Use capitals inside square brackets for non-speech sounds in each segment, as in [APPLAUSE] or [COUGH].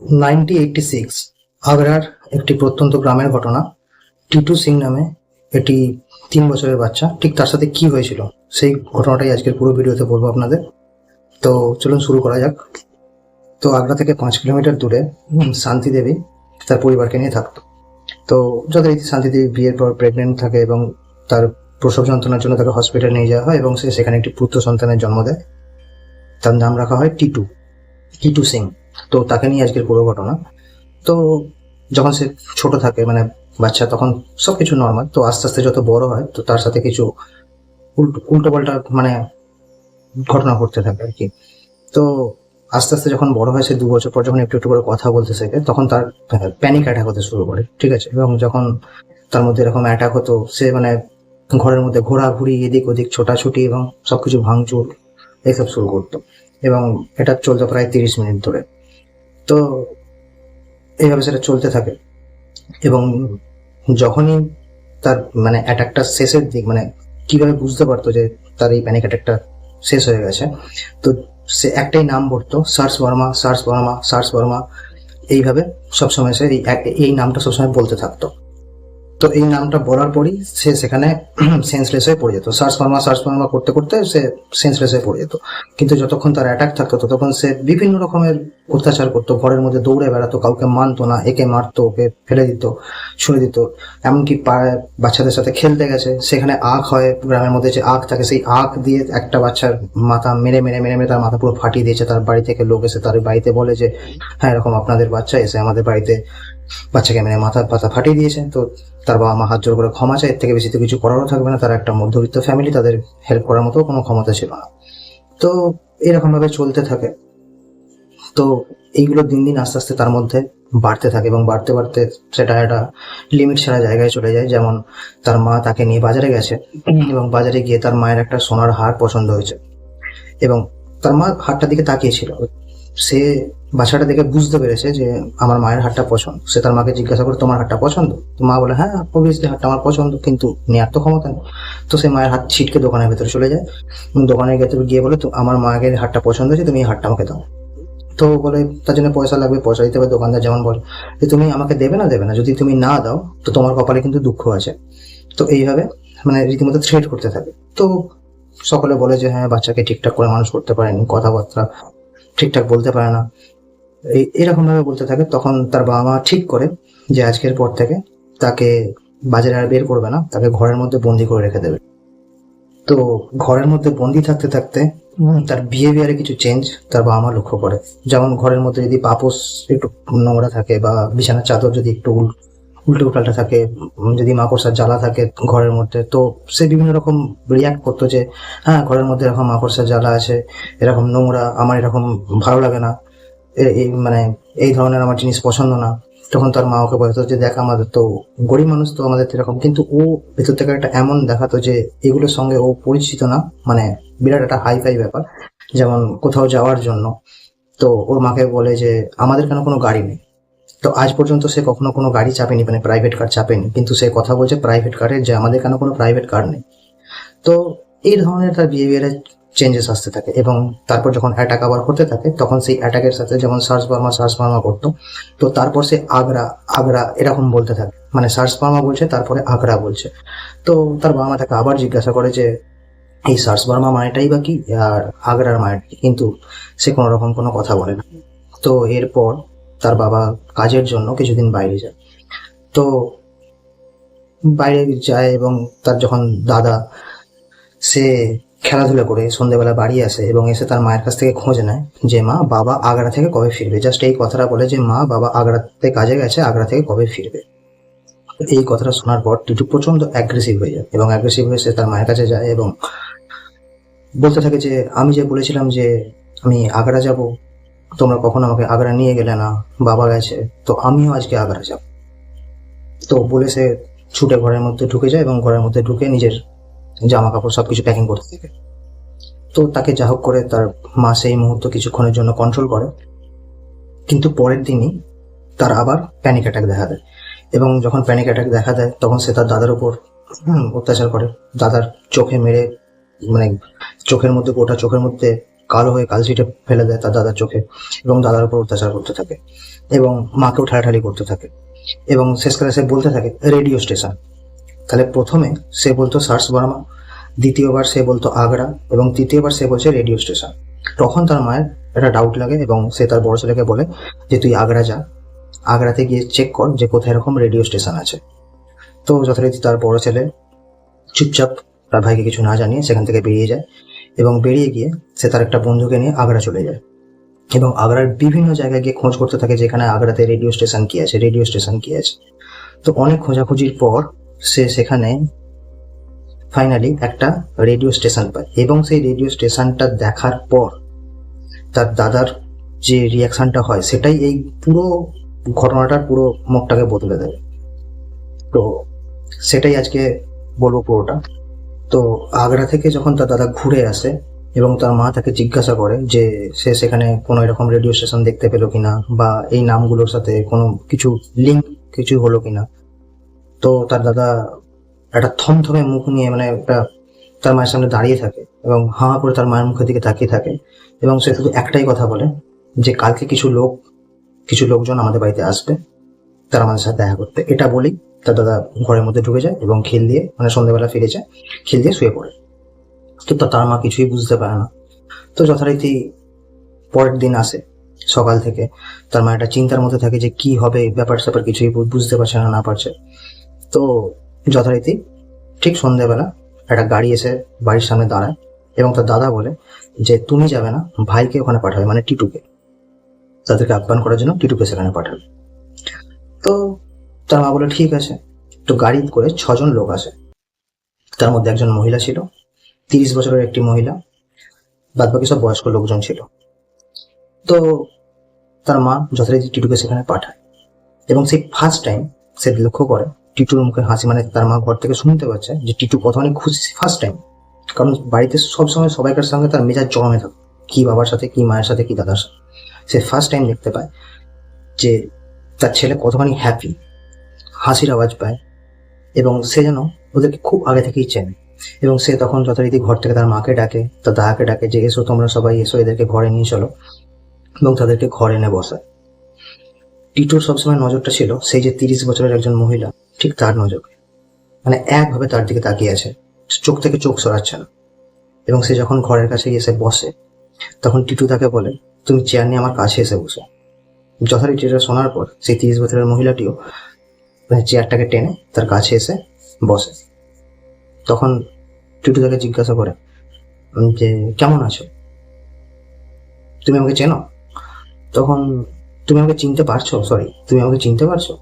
Ninety eighty six আগ্রার একটি প্রত্যন্ত গ্রামের ঘটনা। টিটু সিং নামে এটি তিন বছরের বাচ্চা। ঠিক তার সাথে কি হয়েছিল সেই ঘটনাটাই আজকের পুরো ভিডিওতে বলব আপনাদের। তো চলুন শুরু করা যাক। তো আগ্রা থেকে পাঁচ কিলোমিটার দূরে শান্তি দেবী তার পরিবারকে নিয়ে থাকতো। তো যথারীতি শান্তি দেবী বিয়ের পর প্রেগনেন্ট থাকে এবং তার প্রসব যন্ত্রণার জন্য তাকে হসপিটালে নিয়ে যাওয়া হয় এবং সে সেখানে একটি পুত্র সন্তানের জন্ম দেয়। তার নাম রাখা হয় টিটু। টিটু সিং। তো তাকে নিয়ে আজকের পুরো ঘটনা। তো যখন সে ছোট থাকে মানে বাচ্চা, তখন সব কিছু নর্মাল তো আস্তে আস্তে যত বড় হয়, তো তার সাথে কিছু উল্টো উল্টো পাল্টা মানে ঘটনা ঘটতে থাকে আর কি। তো আস্তে আস্তে যখন বড় হয় সে দু বছর পর যখন একটু একটু করে কথা বলতে শেখে তখন তার প্যানিক অ্যাটাক হতে শুরু করে, ঠিক আছে? এবং যখন তার মধ্যে এরকম অ্যাটাক হতো, সে মানে ঘরের মধ্যে ঘোরাঘুরি, এদিক ওদিক, ছোটাছুটি এবং সবকিছু ভাঙচুর এইসব শুরু করতো। এবং এটা চলতো প্রায় তিরিশ মিনিট ধরে। তো এইভাবে সেটা চলতে থাকে। এবং যখনই তার মানে অ্যাটাকটা শেষের দিক মানে কীভাবে বুঝতে পারতো যে তার এই প্যানিক অ্যাটাকটা শেষ হয়ে গেছে, তো সে একটাই নাম বলতো সার্স বর্মা সার্স বর্মা সার্স বর্মা। এইভাবে সবসময় সে এই নামটা সবসময় বলতে থাকতো। তো এই নামটা বলার পরই সে সেখানে [CLEARS THROAT] সেন্সলেস হয়ে পড়ে যেত। সার্চ ফার্মা সার্চ ফার্মা করতে করতে সে সেন্সলেস হয়ে পড়ে যেত। কিন্তু যতক্ষণ তার অ্যাটাক থাকতো, ততক্ষণ সে বিভিন্ন রকমের অত্যাচার করতো। ঘরের মধ্যে দৌড়ে বেড়াতো, কাউকে মানতো না, একে মারতো, ওকে ফেলে দিত, ছুঁড়ে দিত। এমনকি বাচ্চাদের সাথে খেলতে গেছে। সেখানে আখ হয়, গ্রামের মধ্যে যে আখ থাকে, সেই আখ দিয়ে একটা বাচ্চার মাথা মেরে মেরে মেরে মেরে তার মাথা পুরো ফাটিয়ে দিয়েছে। তার বাড়ি থেকে লোক এসে তার বাড়িতে বলে যে হ্যাঁ এরকম আপনাদের বাচ্চা এসে আমাদের বাড়িতে বাচ্চাকে মেরে মাথা পাতা ফাটিয়ে দিয়েছে তো তার বাবা মা হাত জোর করে ক্ষমা চায়, এর থেকে বেশি তো কিছু করারও থাকবে না, তার একটা মধ্যবিত্ত ফ্যামিলি তাদের হেল্প করার মতো কোনো ক্ষমতা ছিল না। তো এরকম ভাবে চলতে থাকে। তো এইগুলো দিন দিন আস্তে আস্তে তার মধ্যে বাড়তে থাকে এবং বাড়তে বাড়তে সেটা একটা লিমিট ছাড়া জায়গায় চলে যায়, যেমন তার মা তাকে নিয়ে বাজারে গেছে এবং বাজারে গিয়ে তার মায়ের একটা সোনার হার পছন্দ হয়েছে। এবং তার মা হারটার দিকে তাকিয়েছিল সে বাচ্চাটা দেখে বুঝতে পেরেছে যে আমার মায়ের হাতটা পছন্দ। সে তার মাকে জিজ্ঞাসা করে, তোমার হাতটা পছন্দ? তো মা বলে হ্যাঁ অবভিয়াসলি হাতটা আমার পছন্দ, কিন্তু নেওয়ার তো ক্ষমতা নেই। তো সে মায়ের হাত ছিটকে দোকানের ভেতরে চলে যায়। দোকানের ভেতরে গিয়ে বলে আমার মায়ের হাতটা পছন্দ হয়েছে, তুমি এই হাতটা আমাকে দাও। তো বলে, তার জন্য পয়সা লাগবে, পয়সা দিতে হবে, দোকানদার যেমন বলে। যে, তুমি আমাকে দেবে না দেবে না, যদি তুমি না দাও, তো তোমার কপালে কিন্তু দুঃখ আছে। তো এইভাবে মানে রীতিমতো থ্রেট করতে থাকে। তো সকলে বলে যে হ্যাঁ বাচ্চাকে ঠিকঠাক করে মানুষ করতে পারেনি, কথাবার্তা ঠিকঠাক বলতে পারে না। এই, এরকম ভাবে বলতে থাকে। তখন তার বাবা মা ঠিক করে যে আজকের পর থেকে তাকে বাজারে আর বের করবে না, তাকে ঘরের মধ্যে বন্দি করে রেখে দেবে। তো ঘরের মধ্যে বন্দি থাকতে থাকতে তার বিহেভিয়ারে কিছু চেঞ্জ তার বাবা মা লক্ষ্য করে। যেমন ঘরের মধ্যে যদি পাপোস একটু নোংরা থাকে বা বিছানার চাদর যদি একটু উল্টো পাল্টা থাকে যদি মাকড়সার জ্বালা থাকে ঘরের মধ্যে, তো সে বিভিন্ন রকম রিয়াক্ট করতো যে হ্যাঁ ঘরের মধ্যে এরকম মাকড়সার জ্বালা আছে, এরকম নোংরা, আমার এরকম ভালো লাগে না এই মানে এই ধরনের আমার জিনিস পছন্দ না। তখন তার মা ওকে বলতো যে, দেখ আমাদের তো, গরিব মানুষ তো আমাদের এরকম। কিন্তু ও ভেতর থেকে একটা এমন দেখাতো যে, এগুলোর সঙ্গে ও পরিচিত না মানে বিরাট একটা হাই ফাই ব্যাপার, যেমন কোথাও যাওয়ার জন্য। তো ওর মাকে বলে যে, আমাদের কেন কোনো গাড়ি নেই? তো আজ পর্যন্ত সে কখনো কোনো গাড়ি চাপেনি মানে প্রাইভেট কার চাপেনি। কিন্তু সে কথা বলছে প্রাইভেট কারের যে আমাদের কেন কোনো প্রাইভেট কার নেই। তো এই ধরনের তার বিহেভিয়ারে চেঞ্জেস আসতে থাকে এবং তারপর যখন অ্যাটাক আবার হতে থাকে, তখন সেই অ্যাটাকের সাথে যেমন সার্চ বার্মা সার্চ বার্মা করতো তো তারপর সে আগ্রা আগ্রা এরকম বলতে থাকে। মানে সার্চ বার্মা বলছে, তারপরে আগ্রা বলছে। তো তার বাবা মা তাকে আবার জিজ্ঞাসা করে যে, এই সার্চ বার্মা মানেটাই বা কি? আর আগ্রার কি? কিন্তু সে কোনো রকম কোনো কথা বলে না। তো এরপর তার বাবা কাজের জন্য কিছুদিন বাইরে যায়। তো বাইরে যায় এবং তার যখন দাদা, সে খেলাধুলা করে সন্ধ্যেবেলা বাড়ি আসে এবং এসে তার মায়ের কাছ থেকে খোঁজ নেয় যে, মা, বাবা আগ্রা থেকে কবে ফিরবে? জাস্ট এই কথাটা বলে যে, মা, বাবা আগ্রাতে কাজে গেছে, আগ্রা থেকে কবে ফিরবে? এই কথাটা শোনার পর টিটু প্রচণ্ড অ্যাগ্রেসিভ হয়ে যায় এবং অ্যাগ্রেসিভ হয়ে সে তার মায়ের কাছে যায় এবং বলতে থাকে যে, আমি যে বলেছিলাম যে, আমি আগ্রা যাব তোমরা কখনো আমাকে আগ্রা নিয়ে গেলে না, বাবা গেছে, তো আমিও আজকে আগ্রা যাব। তো বলে সে ছুটে ঘরের মধ্যে ঢুকে যায় এবং ঘরের মধ্যে ঢুকে নিজের জামা কাপড় সবকিছু প্যাকিং করতে থাকে। তো তাকে যা হোক করে তার মা সেই মুহূর্ত কিছুক্ষণের জন্য কন্ট্রোল করে। কিন্তু পরের দিনই তার আবার প্যানিক অ্যাটাক দেখা দেয় এবং যখন প্যানিক অ্যাটাক দেখা দেয়, তখন সে তার দাদার উপর অত্যাচার করে। দাদার চোখে মেরে মানে চোখের মধ্যে, গোটা চোখের মধ্যে কালো হয়ে কালশিটে ফেলে দেয় তার দাদার চোখে এবং দাদার উপর অত্যাচার করতে থাকে এবং মাকেও ঠালাঠালি করতে থাকে এবং শেষকালে সে বলতে থাকে রেডিও স্টেশন তাহলে প্রথমে সে বলতো, সার্স বার্মা। দ্বিতীয়বার সে বলতো, আগ্রা। এবং তৃতীয়বার সে বলছে রেডিও স্টেশন তখন তার মায়ের একটা ডাউট লাগে এবং সে তার বড় ছেলেকে বলে যে, তুই আগ্রা যা। আগ্রাতে গিয়ে চেক কর যে কোথায় এরকম রেডিও স্টেশন আছে। তো যথারীতি তার বড় ছেলে চুপচাপ তার ভাইকে কিছু না জানিয়ে সেখান থেকে বেরিয়ে যায়। এবং বেরিয়ে গিয়ে সে তার একটা বন্ধুকে নিয়ে আগ্রা চলে যায়। এবং আগ্রার বিভিন্ন জায়গায় গিয়ে খোঁজ করতে থাকে যেখানে আগ্রাতে রেডিও স্টেশন কি আছে, রেডিও স্টেশন কি আছে। তো অনেক খোঁজাখুঁজির পর সে সেখানে ফাইনালি একটা রেডিও স্টেশন পায় এবং সেই রেডিও স্টেশনটা দেখার পর তার দাদার যে রিয়াকশনটা হয়, সেটাই এই পুরো ঘটনাটার পুরো মুখটাকে বদলে দেয়। তো সেটাই আজকে বলব পুরোটা। তো আগ্রা থেকে যখন তার দাদা ঘুরে আসে এবং তার মা তাকে জিজ্ঞাসা করে যে সে সেখানে কোনো এরকম রেডিও স্টেশন দেখতে পেল কিনা বা এই নামগুলোর সাথে কোনো কিছু লিঙ্ক কিছু হলো কিনা, তো তার দাদা একটা থমথমে মুখ নিয়ে মানে একটা তার মায়ের সামনে দাঁড়িয়ে থাকে এবং হাঁ করে তার মায়ের মুখের দিকে তাকিয়ে থাকে এবং সে শুধু একটাই কথা বলে যে কালকে কিছু লোক, কিছু লোকজন আমাদের বাড়িতে আসবে, তারা আমাদের সাথে দেখা করতে। এটা বলেই তার দাদা ঘরের মধ্যে ঢুকে যায় এবং খেল দিয়ে মানে সন্ধ্যেবেলা ফিরে যায়, খেল দিয়ে শুয়ে পড়ে। তো তা- তার মা কিছুই বুঝতে পারে না। তো যথারীতি পরের দিন আসে, সকাল থেকে। তার মা একটা চিন্তার মধ্যে থাকে যে কি হবে, ব্যাপার স্যাপার কিছুই বুঝতে পারছে না না পারছে। তো যথারীতি ঠিক সন্ধ্যেবেলা একটা গাড়ি এসে বাড়ির সামনে দাঁড়ায় এবং তার দাদা বলে যে, তুমি যাবে না, ভাইকে ওখানে পাঠাবে মানে টিটুকে। তাদেরকে আহ্বান করার জন্য টিটুকে সেখানে পাঠাবে। তার মা বলে, ঠিক আছে। তো গাড়ি করে ছজন লোক আসে। তার মধ্যে একজন মহিলা ছিল, তিরিশ বছরের একটি মহিলা। বাদ বাকি সব বয়স্ক লোকজন ছিল। তো তার মা যথারীতি টিটুকে সেখানে পাঠায় এবং সেই ফার্স্ট টাইম সে লক্ষ্য করে টিটুর মুখে হাসি মানে তার মা ঘর থেকে শুনতে পাচ্ছে যে টিটু কতখানি খুশি ফার্স্ট টাইম কারণ বাড়িতে সবসময় সবাইকার সঙ্গে তার মেজাজ জমে থাকে, কি বাবার সাথে, কি মায়ের সাথে, কি দাদার সাথে। সে ফার্স্ট টাইম দেখতে পায় যে তার ছেলে কতখানি হ্যাপি হাসির আওয়াজ পায় এবং সে যেন ওদেরকে খুব আগে থেকেই চেনে এবং সে তখন যথারীতি ঘর থেকে তার মাকে ডাকে, তার দাদাকে ডাকে যে, এসো তোমরা সবাই, এসো, এদেরকে ঘরে নিয়ে চলো। এবং তাদেরকে ঘরে এনে বসায়। টিটোর সবসময় নজরটা ছিল সেই যে তিরিশ বছরের একজন মহিলা, ঠিক তার নজর। মানে একভাবে তার দিকে তাকিয়ে আছে, চোখ থেকে চোখ সরাচ্ছে না। এবং সে যখন ঘরের কাছে এসে বসে, তখন টিটু তাকে বলে, তুমি চেয়ার নিয়ে আমার কাছে এসে বসো। যথারীতি এটা শোনার পর সেই তিরিশ বছরের মহিলাটিও মানে চেয়ারটাকে টেনে তার কাছে এসে বসে। তখন টুটু তাকে জিজ্ঞাসা করে যে, কেমন আছো? তুমি আমাকে চেনো? তখন, তুমি আমাকে চিনতে পারছ? সরি তুমি আমাকে চিনতে পারছ?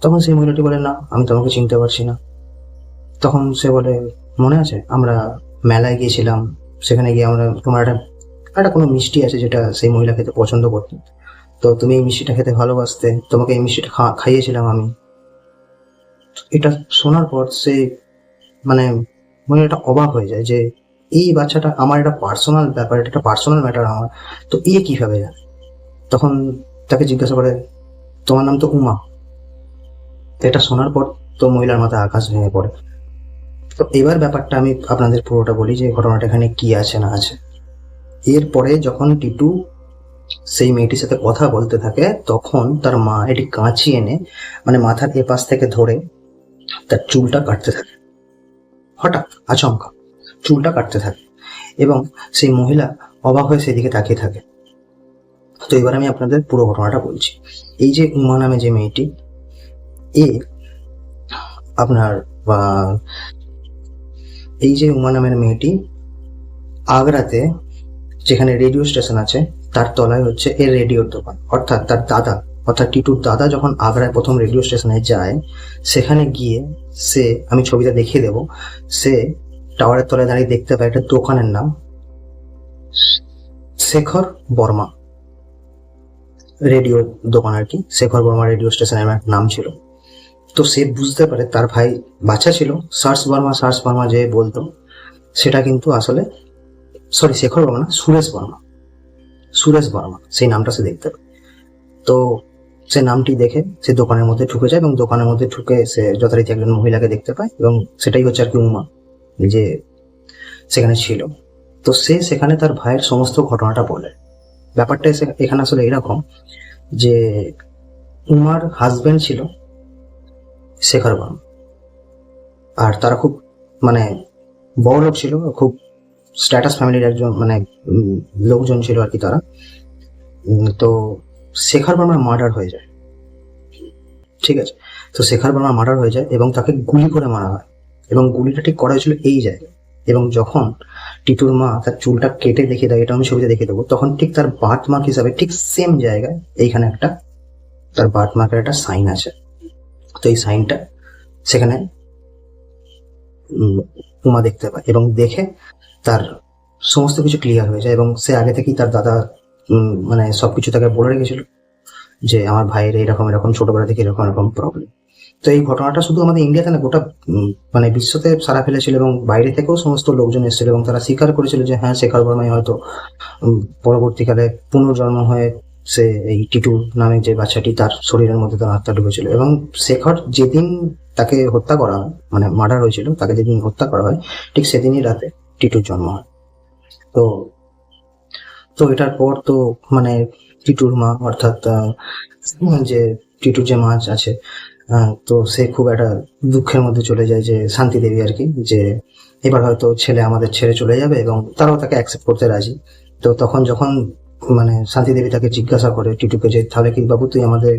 তখন সেই মহিলাটি বলে, না, আমি তোমাকে চিনতে পারছি না। তখন সে বলে, মনে আছে, আমরা মেলায় গিয়েছিলাম, সেখানে গিয়ে আমরা তোমার একটা একটা কোনো মিষ্টি আছে যেটা সেই মহিলা খেতে পছন্দ করতেন। তো তুমি এই মিষ্টিটা খেতে ভালোবাসতে, তোমাকে এই মিষ্টিটা খাইয়েছিলাম আমি। এটা শোনার পর সে মানে মনে একটা অবাক হয়ে যায় যে, এই বাচ্চাটা আমার একটা পার্সোনাল ব্যাপার, এটা একটা পার্সোনাল ম্যাটার আমার। তো এ কীভাবে জানে? তখন তাকে জিজ্ঞাসা করে, তোমার নাম তো উমা। এটা শোনার পর তো মহিলার মাথায় আকাশ ভেঙে পড়ে। তো এবার ব্যাপারটা আমি আপনাদের পুরোটা বলি যে, ঘটনাটা এখানে কি আছে না আছে। এরপরে যখন টিটু সেই মেয়েটির সাথে কথা বলতে থাকে, তখন তার মা এটি কাঁচি এনে মানে মাথার এপাশ থেকে ধরে তার চুলটা কাটতে থাকে। হঠাৎ আচমকা চুলটা কাটতে থাকে এবং সেই মহিলা অবাক হয়ে সেদিকে তাকিয়ে থাকে। তো এবার আমি আপনাদের পুরো ঘটনাটা বলছি। এই যে উমা নামে যে মেয়েটি, এ আপনার এই যে উমা নামের মেয়েটি আগ্রাতে যেখানে রেডিও স্টেশন আছে, তার তলায় হচ্ছে এর রেডিওর দোকান, অর্থাৎ তার দাদা। অর্থাৎ টিটুর দাদা যখন আগ্রায় প্রথম রেডিও স্টেশনে যায়, সেখানে গিয়ে সে, আমি ছবিটা দেখিয়ে দেব, সে টাওয়ারের তলায় দাঁড়িয়ে দেখতে পায় একটা দোকানের নাম শেখর বর্মা। রেডিও দোকান আর কি, শেখর বর্মা রেডিও স্টেশনের নাম ছিল। তো সে বুঝতে পারে, তার ভাই বাচ্চা ছিল, সার্স বর্মা সার্স বর্মা যে বলতো, সেটা কিন্তু আসলে, সরি, শেখর বর্মা না, সুরেশ বর্মা। সুরেশ বর্মা, সেই নামটা সে দেখতে পায়। তো সে নামটি দেখে সে দোকানের মধ্যে ঢুকে যায় এবং দোকানের মধ্যে ঢুকে সে যথারীতি একজন মহিলাকে দেখতে পায় এবং সেটাই হচ্ছে আর কি উমা যে সেখানে ছিল। তো সে সেখানে তার ভাইয়ের সমস্ত ঘটনাটা বলে। ব্যাপারটা এখানে আসলে এরকম যে উমার হাজবেন্ড ছিল শেখর বাম আর তারা খুব মানে বড় লোক ছিল, খুব স্ট্যাটাস ফ্যামিলির একজন মানে লোকজন ছিল আর কি তারা। তো শেখর বর্মার মার্ডার হয়ে যায়। ঠিক আছে? তো শেখর বর্মার মার্ডার হয়ে যায় এবং তাকে গুলি করে মারা হয়। এবং গুলিটা ঠিক করা হয়েছিল এই জায়গায়। এবং যখন টিটুর মা তার চুলটা কেটে দেখিয়ে দেয়, এটা আমি ছবিতে দেখে দেবো, তখন ঠিক তার বার্থ মার্ক হিসাবে ঠিক সেম জায়গায় এইখানে একটা তার বার্থ মার্কের একটা সাইন আছে। তো এই সাইনটা সেখানে, উমা দেখতে পায় এবং দেখে তার সমস্ত কিছু ক্লিয়ার হয়ে যায় এবং সে আগে থেকেই তার দাদা মানে সবকিছু তাকে বলে রেখেছিল যে আমার ভাইয়ের এরকম এরকম, ছোটবেলা থেকে এরকম এরকম প্রবলেম তো এই ঘটনাটা শুধু আমাদের ইন্ডিয়াতে না, গোটা মানে বিশ্বতে সারা ফেলেছিল এবং বাইরে থেকেও সমস্ত লোকজন এসেছিল এবং তারা স্বীকার করেছিল যে হ্যাঁ শেখর বর্মাই হয়তো পরবর্তীকালে পুনর্জন্ম হয়ে সে এই টিটু নামে যে বাচ্চাটি তার শরীরের মধ্যে তার আত্মা ঢুকেছিল এবং শেখর যেদিন তাকে হত্যা করা হয় মানে মার্ডার হয়েছিল, তাকে যেদিন হত্যা করা হয়, ঠিক সেদিনই রাতে টিটুর জন্ম হয়। তো তো এটার পর তো মানে টিটুর মা অর্থাৎ যে টিটুর যে মাছ আছে তো সে খুব একটা দুঃখের মধ্যে চলে যায় যে শান্তি দেবী আর কি, যে এবার হয়তো ছেলে আমাদের ছেড়ে চলে যাবে এবং তারাও তাকে অ্যাকসেপ্ট করতে রাজি। তো তখন যখন মানে শান্তি দেবী তাকে জিজ্ঞাসা করে, টিটুকে যে, তাহলে কি বাবু তুই আমাদের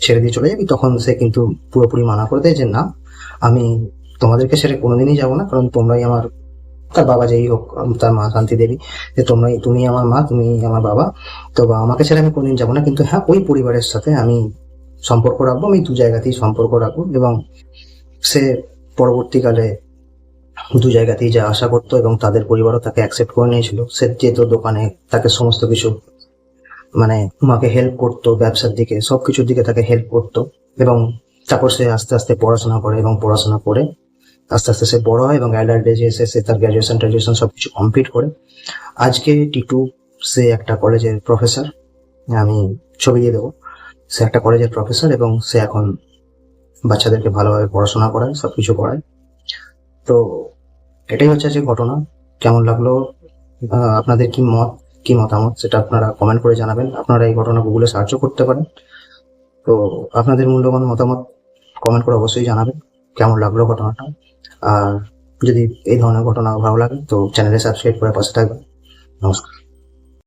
ছেড়ে দিয়ে চলে যাবি? তখন সে কিন্তু পুরোপুরি মানা করে দেয় যে, না, আমি তোমাদেরকে ছেড়ে কোনোদিনই যাব না, কারণ তোমরাই আমার তার বাবা যেই হোক তার মা শান্তি দেবী, যে তোমরাই তুমি আমার মা তুমি আমার বাবা। তো আমাকে ছেড়ে আমি কোনোদিন যাব না, কিন্তু হ্যাঁ ওই পরিবারের সাথে আমি সম্পর্ক রাখব, আমি দু জায়গাতেই সম্পর্ক রাখব এবং সে পরবর্তীকালে দু জায়গাতেই যা আশা করতো এবং তাদের পরিবারও তাকে অ্যাকসেপ্ট করে নিয়েছিল। সে যেত দোকানে, তাকে সমস্ত কিছু মানে মাকে হেল্প করতো ব্যবসার দিকে, সবকিছুর দিকে তাকে হেল্প করতো এবং তারপর সে আস্তে আস্তে পড়াশোনা করে এবং পড়াশোনা করে আস্তে আস্তে সে বড় হয় এবং অ্যাডাল্ট এজে এসে সে তার গ্র্যাজুয়েশন ট্রাজুয়েশন সবকিছু কমপ্লিট করে। আজকে টিটু সে একটা কলেজের প্রফেসর আমি ছবি দিয়ে দেবো। সে একটা কলেজের প্রফেসর এবং সে এখন বাচ্চাদেরকে ভালোভাবে পড়াশোনা করায় সব কিছু করায়। তো এটাই হচ্ছে যে ঘটনা। কেমন লাগল? আপনাদের কি মত, কি মতামত সেটা আপনারা কমেন্ট করে জানাবেন। আপনারা এই ঘটনা গুগলে সার্চও করতে পারেন। তো আপনাদের মূল্যবান মতামত কমেন্ট করে অবশ্যই জানাবেন। কেমন লাগল ঘটনাটা? আর যদি এই ধরনের ঘটনা ভালো লাগে, তো চ্যানেলে সাবস্ক্রাইব করে পাশে থাকবেন। নমস্কার।